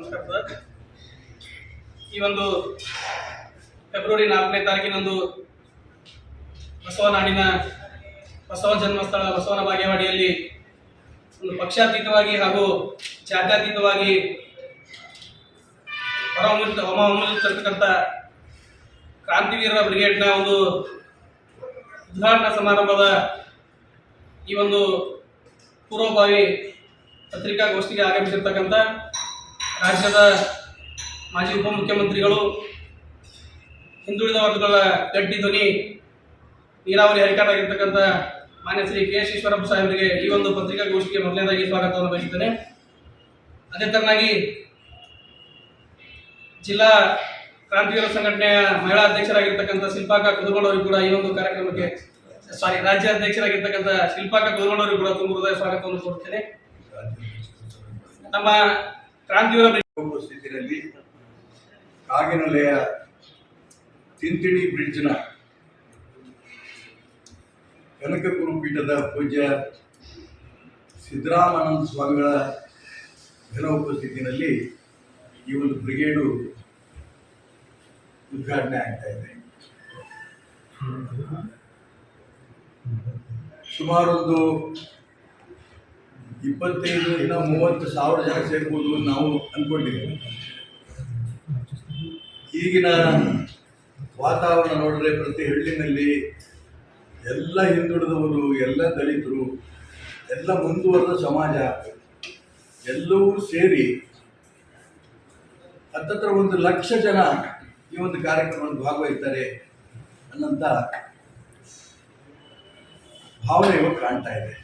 ನಮಸ್ಕಾರ ಈ ಒಂದು ಫೆಬ್ರವರಿ ನಾಲ್ಕನೇ ತಾರೀಕಿನಂದು ಬಸವನಾಡಿನ ಬಸವ ಜನ್ಮಸ್ಥಳ ಬಸವನ ಬಾಗೇವಾಡಿಯಲ್ಲಿ ಒಂದು ಪಕ್ಷಾತೀತವಾಗಿ ಹಾಗೂ ಜಾತ್ಯಾತೀತವಾಗಿ ಹೊರಮೂಲಿತ ಹೊಮ ಹೊಮ್ಮುತ್ತಿರ್ತಕ್ಕಂಥ ಕ್ರಾಂತಿವೀರ ಬ್ರಿಗೇಡ್ನ ಒಂದು ಉದ್ಘಾಟನಾ ಸಮಾರಂಭದ ಈ ಒಂದು ಪೂರ್ವಭಾವಿ ಪತ್ರಿಕಾಗೋಷ್ಠಿಗೆ ಆಗಮಿಸಿರ್ತಕ್ಕಂಥ ರಾಜ್ಯದ ಮಾಜಿ ಉಪಮುಖ್ಯಮಂತ್ರಿಗಳು, ಹಿಂದುಳಿದ ವರ್ಗಗಳ ಗಡ್ಡಿ ಧ್ವನಿ, ನೀರಾವರಿ ಹರಿಕಾರಾಗಿರ್ತಕ್ಕಂಥ ಮಾನ್ಯ ಶ್ರೀ ಕೆ ಎಸ್ ಈಶ್ವರಪ್ಪ ಸಾಹೇಬರಿಗೆ ಈ ಒಂದು ಪತ್ರಿಕಾಗೋಷ್ಠಿಗೆ ಮೊದಲನೇದಾಗಿ ಸ್ವಾಗತವನ್ನು ಬಯಸುತ್ತೇನೆ. ಅದೇ ತರನಾಗಿ ಜಿಲ್ಲಾ ಕ್ರಾಂತಿವೀರ ಸಂಘಟನೆಯ ಮಹಿಳಾ ಅಧ್ಯಕ್ಷರಾಗಿರ್ತಕ್ಕಂಥ ಶಿಲ್ಪಾಕ ಕುದುಗೊಂಡವರಿಗೆ ಕೂಡ ಈ ಒಂದು ಕಾರ್ಯಕ್ರಮಕ್ಕೆ ಸಾರಿ ರಾಜ್ಯ ಅಧ್ಯಕ್ಷರಾಗಿರ್ತಕ್ಕಂಥ ಶಿಲ್ಪಾಕ ಕುದುಗೊಂಡವರಿಗೆ ಕೂಡ ತುಂಬ ಹೃದಯ ಸ್ವಾಗತವನ್ನು ಕೋರುತ್ತೇನೆ. ನಮ್ಮ ಉಪಸ್ಥಿತಿಯಲ್ಲಿ ಕಾಗಿನೆಲೆಯ ತಿಂತಿಣಿ ಬ್ರಿಡ್ಜ್ನ ಕನಕ ಗುರುಪೀಠದ ಪೂಜ್ಯ ಸಿದ್ದರಾಮಾನಂದ ಸ್ವಾಮಿಗಳ ಜನ ಉಪಸ್ಥಿತಿಯಲ್ಲಿ ಈ ಒಂದು ಬ್ರಿಗೇಡು ಉದ್ಘಾಟನೆ ಆಗ್ತಾ ಇದೆ. ಸುಮಾರೊಂದು ಇಪ್ಪತ್ತೈದರಿಂದ ಮೂವತ್ತು ಸಾವಿರ ಜನ ಸೇರ್ಬೋದು ನಾವು ಅಂದ್ಕೊಂಡಿದ್ದೀವಿ ಈಗಿನ ವಾತಾವರಣ ನೋಡಿದ್ರೆ ಪ್ರತಿ ಹಳ್ಳಿನಲ್ಲಿ ಎಲ್ಲ ಹಿಂದುಳಿದವರು, ಎಲ್ಲ ದಲಿತರು, ಎಲ್ಲ ಮುಂದುವರೆದ ಸಮಾಜ, ಎಲ್ಲವೂ ಸೇರಿ ಹತ್ತತ್ರ ಒಂದು ಲಕ್ಷ ಜನ ಈ ಒಂದು ಕಾರ್ಯಕ್ರಮದಲ್ಲಿ ಭಾಗವಹಿಸ್ತಾರೆ ಅನ್ನಂತ ಭಾವನೆ ಇವಾಗ ಕಾಣ್ತಾ ಇದೆ.